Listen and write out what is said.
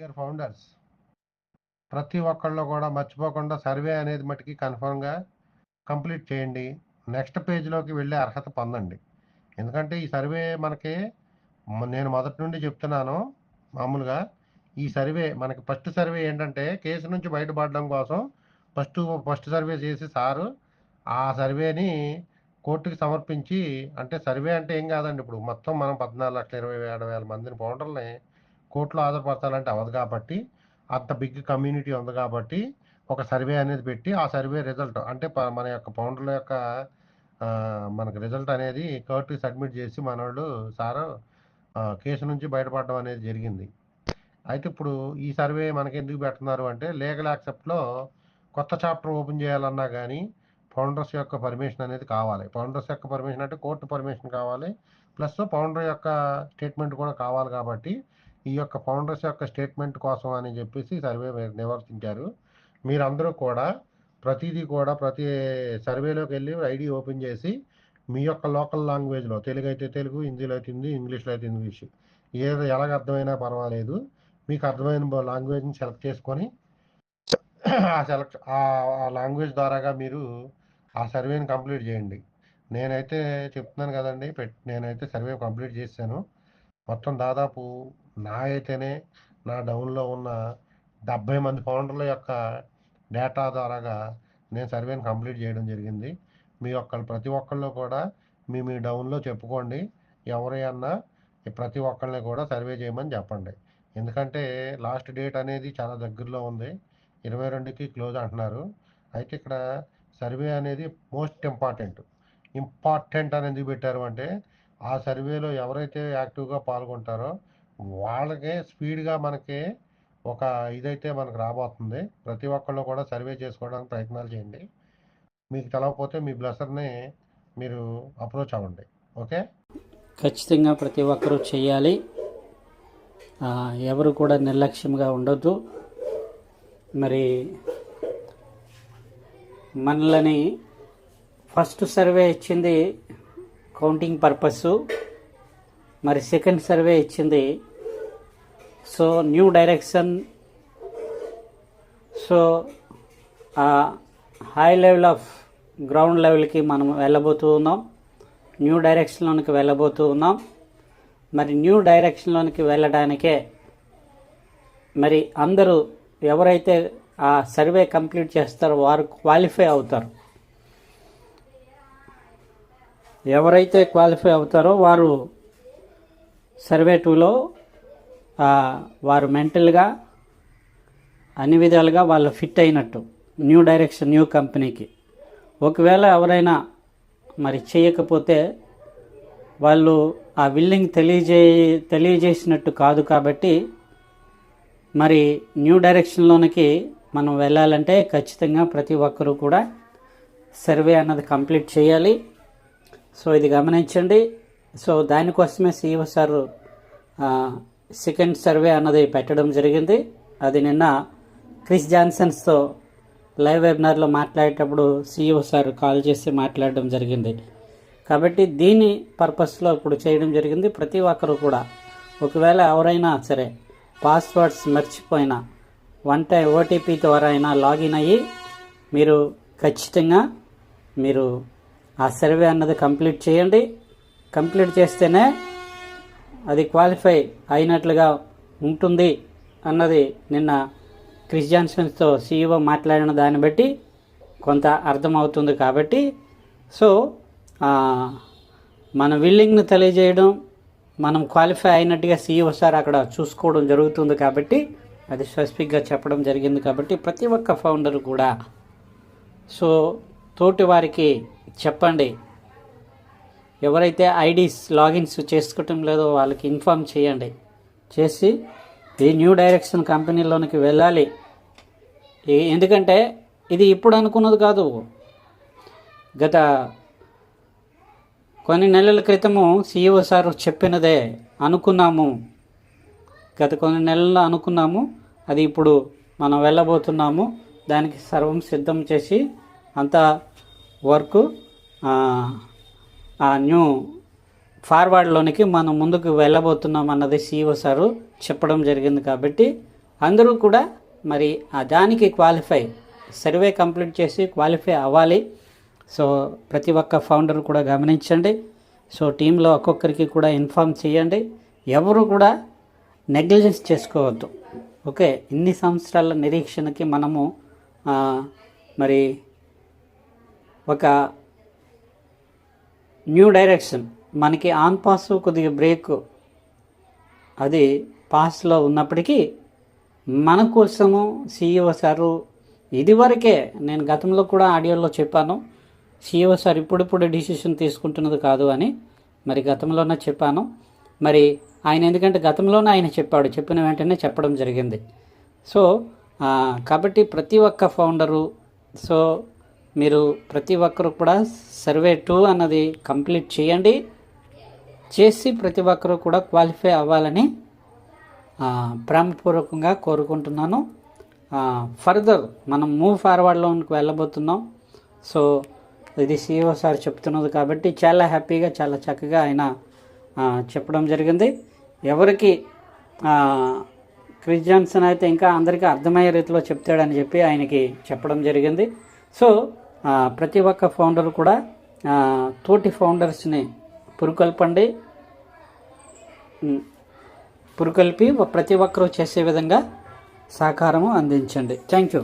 Dear founders. ప్రతి ఒక్కళ్ళు కూడా మర్చిపోకుండా సర్వే అనేది మటుకి కన్ఫర్మ్గా కంప్లీట్ చేయండి. నెక్స్ట్ పేజ్లోకి వెళ్ళే అర్హత పొందండి. ఎందుకంటే ఈ సర్వే మనకి నేను మొదటి నుండి చెప్తున్నాను మామూలుగా. ఈ సర్వే మనకి ఫస్ట్ సర్వే ఏంటంటే కేసు నుంచి బయటపడడం కోసం ఫస్ట్ ఫస్ట్ సర్వే చేసి సారు ఆ సర్వేని కోర్టుకి సమర్పించి అంటే సర్వే అంటే ఏం కాదండి. ఇప్పుడు మొత్తం మనం పద్నాలుగు లక్షల ఇరవై ఏడు వేల మందిని పౌండర్లని కోర్టులో ఆధారపడతానంటే అవ్వదు కాబట్టి అంత బిగ్ కమ్యూనిటీ ఉంది కాబట్టి ఒక సర్వే అనేది పెట్టి ఆ సర్వే రిజల్ట్ అంటే మన యొక్క పౌండర్ల యొక్క మనకు రిజల్ట్ అనేది కోర్టుకి సబ్మిట్ చేసి మనోళ్ళు సారు కేసు నుంచి బయటపడడం అనేది జరిగింది. అయితే ఇప్పుడు ఈ సర్వే మనకి ఎందుకు పెడుతున్నారు అంటే లీగల్ యాక్సెప్ట్లో కొత్త చాప్టర్ ఓపెన్ చేయాలన్నా కానీ ఫౌండర్స్ యొక్క పర్మిషన్ అనేది కావాలి. ఫౌండర్స్ యొక్క పర్మిషన్ అంటే కోర్టు పర్మిషన్ కావాలి. ప్లస్ ఫౌండర్ యొక్క స్టేట్మెంట్ కూడా కావాలి కాబట్టి ఈ యొక్క ఫౌండర్స్ యొక్క స్టేట్మెంట్ కోసం అని చెప్పేసి సర్వే మీరు నిర్వర్తించారు. మీరందరూ కూడా ప్రతిదీ కూడా ప్రతి సర్వేలోకి వెళ్ళి ఐడి ఓపెన్ చేసి మీ యొక్క లోకల్ లాంగ్వేజ్లో తెలుగు అయితే తెలుగు హిందీలో అయితే హిందీ ఇంగ్లీష్లో అయితే ఇంగ్లీష్ ఏది ఎలాగ అర్థమైనా పర్వాలేదు. మీకు అర్థమైన లాంగ్వేజ్ని సెలెక్ట్ చేసుకొని ఆ సెలెక్ట్ ఆ లాంగ్వేజ్ ద్వారాగా మీరు ఆ సర్వేని కంప్లీట్ చేయండి. నేనైతే చెప్తున్నాను కదండి పెట్ నేనైతే సర్వే కంప్లీట్ చేశాను మొత్తం దాదాపు నా అయితేనే నా డౌన్లో ఉన్న డెబ్బై మంది ఫౌండర్ల యొక్క డేటా ద్వారాగా నేను సర్వేని కంప్లీట్ చేయడం జరిగింది. మీ ఒక్కళ్ళు ప్రతి ఒక్కళ్ళు కూడా మీ మీ డౌన్లో చెప్పుకోండి. ఎవరైనా ప్రతి ఒక్కళ్ళని కూడా సర్వే చేయమని చెప్పండి. ఎందుకంటే లాస్ట్ డేట్ అనేది చాలా దగ్గరలో ఉంది. ఇరవై రెండుకి క్లోజ్ అంటున్నారు. అయితే ఇక్కడ సర్వే అనేది మోస్ట్ ఇంపార్టెంట్. ఇంపార్టెంట్ అని ఎందుకు పెట్టారు అంటే ఆ సర్వేలో ఎవరైతే యాక్టివ్గా పాల్గొంటారో వాళ్ళకే స్పీడ్గా మనకి ఒక ఇదైతే మనకు రాబోతుంది. ప్రతి ఒక్కళ్ళు కూడా సర్వే చేసుకోవడానికి ప్రయత్నాలు చేయండి. మీకు తెలవకపోతే మీ బ్లెసర్ని మీరు అప్రోచ్ అవ్వండి. ఓకే? ఖచ్చితంగా ప్రతి ఒక్కరూ చేయాలి. ఎవరు కూడా నిర్లక్ష్యంగా ఉండొద్దు. మరి మనలని ఫస్ట్ సర్వే ఇచ్చింది కౌంటింగ్ పర్పస్ మరి సెకండ్ సర్వే ఇచ్చింది. సో న్యూ డైరెక్షన్ సో ఆ హై లెవెల్ ఆఫ్ గ్రౌండ్ లెవెల్కి మనం వెళ్ళబోతూ ఉన్నాం. న్యూ డైరెక్షన్లోనికి వెళ్ళబోతూ ఉన్నాం. మరి న్యూ డైరెక్షన్లోనికి వెళ్ళడానికే మరి అందరూ ఎవరైతే ఆ సర్వే కంప్లీట్ చేస్తారో వారు క్వాలిఫై అవుతారు. ఎవరైతే క్వాలిఫై అవుతారో వారు సర్వే టూలో వారు మెంటల్గా అన్ని విధాలుగా వాళ్ళు ఫిట్ అయినట్టు న్యూ డైరెక్షన్ న్యూ కంపెనీకి. ఒకవేళ ఎవరైనా మరి చేయకపోతే వాళ్ళు ఆ విల్లింగ్ తెలియజే తెలియజేసినట్టు కాదు కాబట్టి మరి న్యూ డైరెక్షన్లోనికి మనం వెళ్ళాలంటే ఖచ్చితంగా ప్రతి ఒక్కరూ కూడా సర్వే అన్నది కంప్లీట్ చేయాలి. సో ఇది గమనించండి. సో దానికోసమే సీఈఓ సార్ సెకండ్ సర్వే అన్నది పెట్టడం జరిగింది. అది నిన్న క్రిస్ జాన్సన్స్తో లైవ్ వెబినార్లో మాట్లాడేటప్పుడు సీఈఓ సార్ కాల్ చేసి మాట్లాడడం జరిగింది. కాబట్టి దీని పర్పస్లో ఇప్పుడు చేయడం జరిగింది. ప్రతి ఒక్కరు కూడా ఒకవేళ ఎవరైనా సరే పాస్వర్డ్స్ మర్చిపోయినా వన్ టైం ఓటీపీ ద్వారా అయినా లాగిన్ అయ్యి మీరు ఖచ్చితంగా మీరు ఆ సర్వే అన్నది కంప్లీట్ చేయండి. కంప్లీట్ చేస్తేనే అది క్వాలిఫై అయినట్లుగా ఉంటుంది అన్నది నిన్న క్రిస్ జాన్సన్స్తో సీఈఓ మాట్లాడిన దాన్ని బట్టి కొంత అర్థమవుతుంది కాబట్టి. సో మన విల్లింగ్ను తెలియజేయడం మనం క్వాలిఫై అయినట్టుగా సీఈఓ సార్ అక్కడ చూసుకోవడం జరుగుతుంది కాబట్టి అది స్పెసిఫిక్గా చెప్పడం జరిగింది కాబట్టి ప్రతి ఒక్క ఫౌండర్ కూడా. సో తోటి వారికి చెప్పండి. ఎవరైతే ఐడీస్ లాగిన్స్ చేసుకోవటం లేదో వాళ్ళకి ఇన్ఫామ్ చేయండి. చేసి ఈ న్యూ డైరెక్షన్ కంపెనీలోనికి వెళ్ళాలి. ఎందుకంటే ఇది ఇప్పుడు అనుకున్నది కాదు. గత కొన్ని నెలల క్రితము సీఈఓ సార్ చెప్పినదే అనుకున్నాము. గత కొన్ని నెలల్లో అనుకున్నాము. అది ఇప్పుడు మనం వెళ్ళబోతున్నాము. దానికి సర్వం సిద్ధం చేసి అంత వర్క్ ఆ న్యూ ఫార్వర్డ్లోనికి మనం ముందుకు వెళ్ళబోతున్నాం అన్నది సీఈఓ సారు చెప్పడం జరిగింది కాబట్టి అందరూ కూడా మరి ఆ దానికి క్వాలిఫై సర్వే కంప్లీట్ చేసి క్వాలిఫై అవ్వాలి. సో ప్రతి ఒక్క ఫౌండర్ కూడా గమనించండి. సో టీంలో ఒక్కొక్కరికి కూడా ఇన్ఫామ్ చేయండి. ఎవరు కూడా నెగ్లిజెన్స్ చేసుకోవద్దు. ఓకే ఇన్ని సంవత్సరాల నిరీక్షణకి మనము మరి ఒక న్యూ డైరెక్షన్. మనకి ఆన్ పాస్ కొద్దిగా బ్రేక్. అది పాస్లో ఉన్నప్పటికీ మన కోసము సీఈఓ సారు ఇదివరకే నేను గతంలో కూడా ఆడియోలో చెప్పాను సీఈఓ సార్ ఇప్పుడిప్పుడు డిసిషన్ తీసుకుంటున్నది కాదు అని మరి గతంలోనే చెప్పాను. మరి ఆయన ఎందుకంటే గతంలోనే ఆయన చెప్పాడు చెప్పిన వెంటనే చెప్పడం జరిగింది. సో కాబట్టి ప్రతి ఒక్క ఫౌండరు సో మీరు ప్రతి ఒక్కరు కూడా సర్వే టూ అన్నది కంప్లీట్ చేయండి. చేసి ప్రతి ఒక్కరు కూడా క్వాలిఫై అవ్వాలని ప్రేమపూర్వకంగా కోరుకుంటున్నాను. ఫర్దర్ మనం మూవ్ ఫార్వర్డ్లోకి వెళ్ళబోతున్నాం. సో ఇది సిఇఓ సార్ చెప్తున్నది కాబట్టి చాలా హ్యాపీగా చాలా చక్కగా ఆయన చెప్పడం జరిగింది. ఎవరికి క్రిస్ జాన్సన్ అయితే ఇంకా అందరికీ అర్థమయ్యే రీతిలో చెప్తాడని చెప్పి ఆయనకి చెప్పడం జరిగింది. సో ప్రతి ఒక్క ఫౌండర్ కూడా తోటి ఫౌండర్స్ని పురుకొల్పండి పురుకొల్పి ప్రతి ఒక్కరూ చేసే విధంగా సహకారము అందించండి. Thank you.